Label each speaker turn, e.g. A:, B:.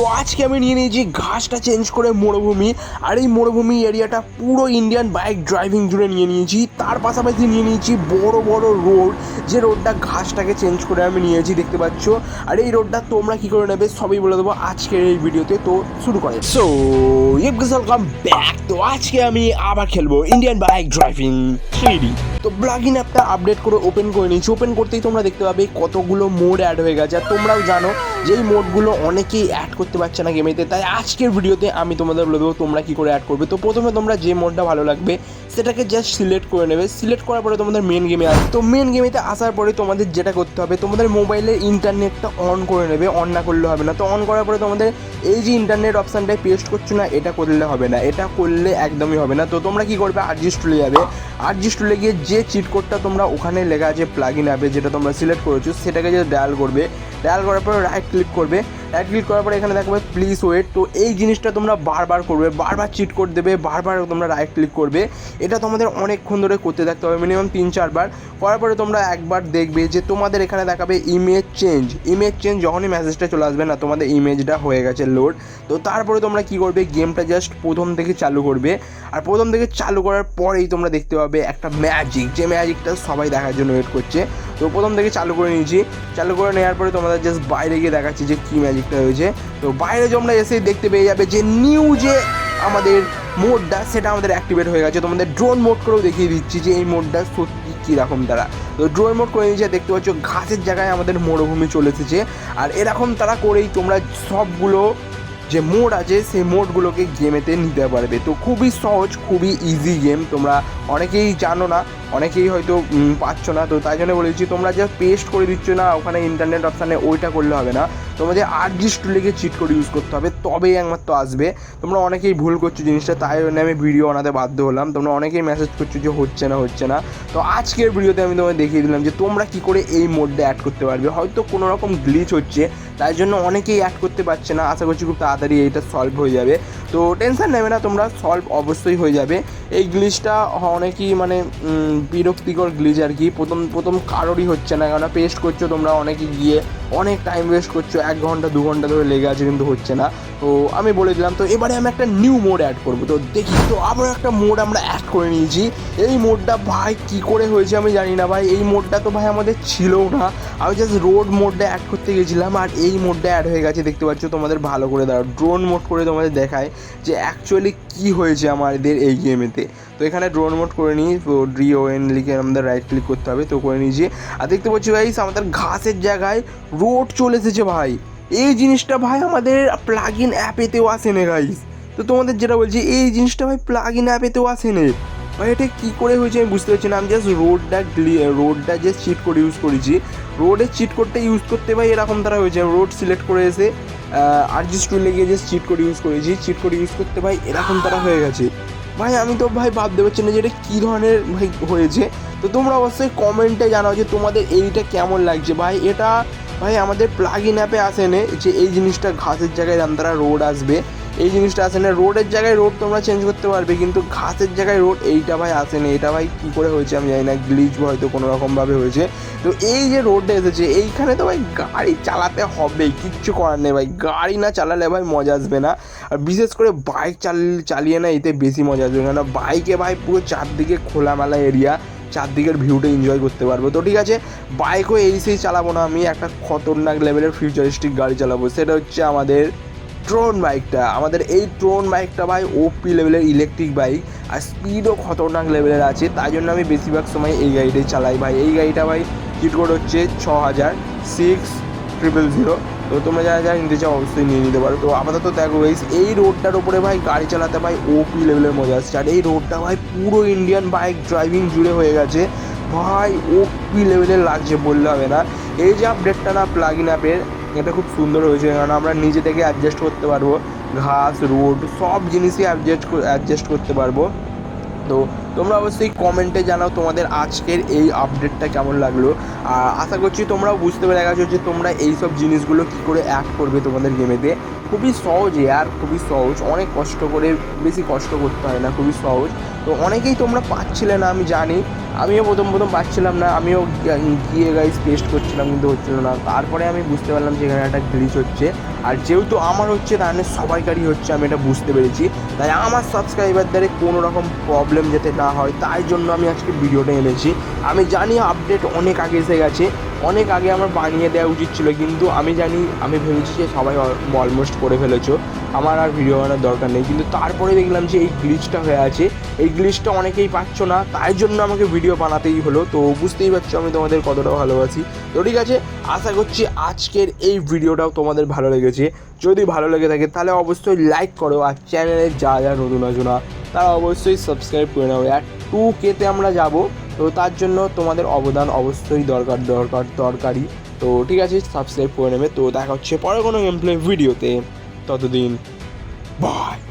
A: তো আজকে আমি নিয়ে নিয়েছি ঘাসটা চেঞ্জ করে মরুভূমি, আর এই মরুভূমি এরিয়াটা পুরো ইন্ডিয়ান বাইক ড্রাইভিং জুড়ে নিয়ে নিয়েছি। তার পাশাপাশি নিয়ে নিয়েছি বড় বড় রোড যে রোডটা ঘাসটাকে চেঞ্জ করে আমি নিয়েছি দেখতে পাচ্ছ? আর এই রোডটা তোমরা কি করে নেবে সবই বলে দেবো আজকের এই ভিডিওতে। তো শুরু করে সো ইফ ওয়েলকাম ব্যাক তো আজকে আমি আবার খেলব ইন্ডিয়ান বাইক ড্রাইভিং থ্রি তো ব্লাগিন অ্যাপটা আপডেট করে ওপেন করে নিয়েছি। ওপেন করতেই তোমরা দেখতে পাবে কতগুলো মোড অ্যাড হয়ে গেছে। আর তোমরাও জানো যে এই মোডগুলো অনেকেই অ্যাড করতে পারছে না গেমেতে তাই আজকের ভিডিওতে আমি তোমাদের বলে দেবো তোমরা কী করে অ্যাড করবে। তো প্রথমে তোমরা যে মোডটা ভালো লাগবে, সেটাকে জাস্ট সিলেক্ট করে নেবে। সিলেক্ট করার পরে তোমাদের মেন গেমে আসবে। তো মেন গেমেতে আসার পরে তোমাদের যেটা করতে হবে, তোমাদের মোবাইলের ইন্টারনেটটা অন করে নেবে। অন না করলে হবে না। তো অন করার পরে তোমাদের এই যে ইন্টারনেট অপশানটায় পেস্ট করছ না, এটা করলে হবে না। এটা করলে একদমই হবে না। তো তোমরা কী করবে? আরজি স্টুলে যাবে। আরজি স্টুলে গিয়ে যে চিট কোডটা তোমরা ওখানে লেখা আছে প্লাগ ইন অ্যাপে যেটা তোমরা সিলেক্ট করেছ, সেটাকে যদি ডায়াল করবে ডায়াল করার পর রাইট ক্লিক করবে রাইট ক্লিক করার পরে এখানে দেখবে প্লিজ ওয়েট তো এই জিনিসটা তোমরা বারবার করবে, বারবার চিট কোড দেবে, বারবার তোমরা রাইট ক্লিক করবে। এটা তোমাদের অনেকক্ষণ ধরে করতে থাকতে হবে মিনিমাম তিন চারবার করার পরে তোমরা একবার দেখবে যে তোমাদের এখানে দেখাবে ইমেজ চেঞ্জ ইমেজ চেঞ্জ যখনই মেসেজটা চলে আসবে না, তোমাদের ইমেজটা হয়ে গেছে লোড তো তারপরে তোমরা কি করবে গেমটা জাস্ট প্রথম থেকে চালু করবে। আর প্রথম থেকে চালু করার পরেই তোমরা দেখতে পাবে একটা ম্যাজিক যে ম্যাজিকটা সবাই দেখার জন্য ওয়েট করছে। তো প্রথম থেকে চালু করে নিয়েছি। চালু করে নেওয়ার পরে তোমাদের জাস্ট বাইরে গিয়ে দেখাচ্ছি যে কী ম্যাজিকটা হয়েছে। তো বাইরে তোমরা এসেই দেখতে পেয়ে যাবে যে নিউ যে আমাদের মোডটা সেটা আমাদের অ্যাক্টিভেট হয়ে গেছে। তোমাদের ড্রোন মোড করেও দেখিয়ে দিচ্ছি যে এই মোডটা সত্যি কীরকম তারা। তো ড্রোন মোড করে নিয়েছে দেখতে পাচ্ছ ঘাসের জায়গায় আমাদের মরুভূমি চলে এসেছে। আর এরকম তারা করেই তোমরা সবগুলো যে মোড আছে, সেই মোডগুলোকে গেমেতে নিতে পারবে। তো খুবই সহজ, খুবই ইজি গেম তোমরা অনেকেই জানো না অনেকেই হয়তো পাচ্ছ না। তো তাই জন্য বলেছি তোমরা যা পেস্ট করে দিচ্ছ না, ওখানে ইন্টারনেট অপশানে ওইটা করলে হবে না। তোমাদের আর জি স্টুলেকে চিট করে ইউজ করতে হবে, তবেই একমাত্র আসবে। তোমরা অনেকেই ভুল করছ জিনিসটা, তাই জন্য আমি ভিডিও বানাতে বাধ্য হলাম। তোমরা অনেকেই মেসেজ করছ যে হচ্ছে না হচ্ছে না। তো আজকের ভিডিওতে আমি তোমাদের দেখিয়ে দিলাম যে তোমরা কি করে এই মোডটা অ্যাড করতে পারবে। হয়তো কোনো রকম গ্লিচ হচ্ছে, তাই জন্য অনেকেই অ্যাড করতে পারছে না। আশা করছি খুব তাড়াতাড়ি এইটা সলভ হয়ে যাবে। তো টেনশন নেবে না, তোমরা সলভ অবশ্যই হয়ে যাবে। এই গ্লিচটা অনেকই মানে বিরক্তিকর গ্লিচ আর কি। প্রথম প্রথম কারোরই হচ্ছে না। কেননা পেস্ট করছ তোমরা অনেকে গিয়ে অনেক টাইম ওয়েস্ট করছ, এক ঘণ্টা, দু ঘণ্টা ধরে লেগে আছে কিন্তু হচ্ছে না। তো আমি বলে দিলাম, তো এবারে আমি একটা নিউ মোড অ্যাড করব। তো দেখি, তো আবার একটা মোড আমরা অ্যাড করে নিয়েছি। এই মোডটা ভাই কি করে হয়েছে আমি জানি না ভাই। এই মোডটা তো ভাই আমাদের ছিলও না। আমি জাস্ট রোড মোডটা অ্যাড করতে গেছিলাম আর এই মোডটা অ্যাড হয়ে গেছে। দেখতে পাচ্ছ তোমাদের ভালো করে দাঁড়াও। ড্রোন মোড করে তোমাদের দেখায় যে অ্যাকচুয়ালি কি হয়েছে আমাদের এই গেমেতে তো। এখানে ড্রোন মোড করে নিই, তো ডি এন লিখে আমাদের রাইট ক্লিক করতে হবে। তো করে নিয়েছি আর দেখতে পাচ্ছি ভাই আমাদের ঘাসের জায়গায় রোড চলে এসেছে ভাই। এই জিনিসটা ভাই আমাদের প্লাগ ইন অ্যাপেতেও আসে না গাইস তো তোমাদের যেটা বলছি, এই জিনিসটা ভাই প্লাগ ইন অ্যাপেতেও আসে না ভাই এটা কী করে হয়েছে আমি বুঝতে পারছি না। আমি জাস্ট রোডটা রোডটা যে চিট করে ইউজ করেছি রোডের চিট করতে ইউজ করতে ভাই এরকম তারা হয়েছে। রোড সিলেক্ট করে এসে আর জি স্টুলে গিয়ে যে চিট করে ইউজ করেছি চিট করে ইউজ করতে ভাই এরকম তারা হয়ে গেছে। ভাই, আমি তো ভাই ভাবতে পারছি না যে এটা কী ধরনের, ভাই, হয়েছে। তো তোমরা অবশ্যই কমেন্টে জানাও যে তোমাদের এইটা কেমন লাগছে। ভাই, এটা, ভাই, আমাদের প্লাগ ইন অ্যাপে আসেনি যে এই জিনিসটা ঘাসের জায়গায় তারা রোড আসবে। এই জিনিসটা আসে না। রোডের জায়গায় রোড তোমরা চেঞ্জ করতে পারবে, কিন্তু ঘাসের জায়গায় রোড এইটা ভাই আসে না। এটা ভাই কী করে হয়েছে আমি জানি না গ্লিচ হয়তো কোনো রকমভাবে হয়েছে। তো এই যে রোডটা এসেছে, এইখানে তো ভাই গাড়ি চালাতে হবেই কিচ্ছু করার নেই ভাই। গাড়ি না চালালে ভাই মজা আসবে না। আর বিশেষ করে বাইক চাল চালিয়ে না এতে বেশি মজা আসবে কেন বাইকে ভাই পুরো চারদিকে খোলামেলা এরিয়া চারদিকের ভিউটা এনজয় করতে পারব। তো ঠিক আছে বাইকও এই সেই চালাবো না আমি, একটা খতরনাক লেভেলের ফিউচারিস্টিক গাড়ি চালাবো। সেটা হচ্ছে আমাদের ট্রোন বাইকটা আমাদের এই ট্রোন বাইকটা ভাই ওপি লেভেলের ইলেকট্রিক বাইক আর স্পিডও খতরনাক লেভেলের আছে, তাই জন্য আমি বেশিরভাগ সময় এই গাড়িটাই চালাই। ভাই, এই গাড়িটা ভাই চিট কোড হচ্ছে ছ হাজার সিক্স ট্রিপল জিরো তো তোমরা যারা যারা নিতে চাও, অবশ্যই নিয়ে নিতে পারো। তো আপাতত দেখো গাইস এই রোডটার উপরে ভাই গাড়ি চালাতে ভাই ওপি লেভেলের মজা আসছে। আর এই রোডটা ভাই পুরো ইন্ডিয়ান বাইক ড্রাইভিং জুড়ে হয়ে গেছে। ভাই ওপি লেভেলের লাগছে, বললে হবে না। এই যে আপডেটটা না প্লাগ ইন অ্যাপের এটা খুব সুন্দর হয়েছে, কারণ আমরা নিজে থেকে অ্যাডজাস্ট করতে পারব। ঘাস, রোড, সব জিনিসই অ্যাডজাস্ট অ্যাডজাস্ট করতে পারব। তো তোমরা অবশ্যই কমেন্টে জানাও তোমাদের আজকের এই আপডেটটা কেমন লাগল। আর আশা করছি তোমরাও বুঝতে পেরে গেছো যে তোমরা এই সব জিনিসগুলো কী করে অ্যাড করবে তোমাদের গেমেতে খুবই সহজ আর খুবই সহজ, অনেক কষ্ট করে, বেশি কষ্ট করতে হয় না, খুবই সহজ। তো অনেকেই তোমরা পাচ্ছিলে না, আমি জানি। আমিও প্রথম প্রথম পাচ্ছিলাম না, আমিও গিয়ে- গাইজ টেস্ট করছিলাম, কিন্তু হচ্ছিল না। তারপরে আমি বুঝতে পারলাম যে এখানে একটা গ্লিচ হচ্ছে। আর যেহেতু আমার হচ্ছে, তার মানে সবাইকারই হচ্ছে, আমি এটা বুঝতে পেরেছি। তাই আমার সাবস্ক্রাইবারদের কোনো রকম প্রবলেম যাতে না হয়, তাই জন্য আমি আজকে ভিডিওটা এনেছি। আমি জানি আপডেট অনেক আগে এসে গেছে। অনেক আগে আমার বানিয়ে দেওয়া উচিত ছিল, কিন্তু আমি জানি, আমি ভেবেছি যে সবাই অলমোস্ট করে ফেলেছো। আমার আর ভিডিও বানানোর দরকার নেই, কিন্তু তারপরে দেখলাম যে এই গ্লিচটা হয়ে আছে। এই গ্লিচটা অনেকেই পাচ্ছ না, তাই জন্য আমাকে ভিডিও বানাতেই হলো। তো বুঝতেই পারছ আমি তোমাদের কতটা ভালোবাসি। তো ঠিক আছে, আশা করছি আজকের এই ভিডিওটাও তোমাদের ভালো লেগেছে। যদি ভালো লেগে থাকে, তাহলে অবশ্যই লাইক করো, আর চ্যানেলে যা যা নতুন আজনা তারা অবশ্যই সাবস্ক্রাইব করে নেবে আর টু কেতে আমরা যাব। তো তার জন্য তোমাদের অবদান অবশ্যই দরকার দরকার দরকারি তো ঠিক আছে সাবস্ক্রাইব করে নেবে। তো দেখা হচ্ছে পরে কোনো গেম প্লে ভিডিওতে ততদিন বাই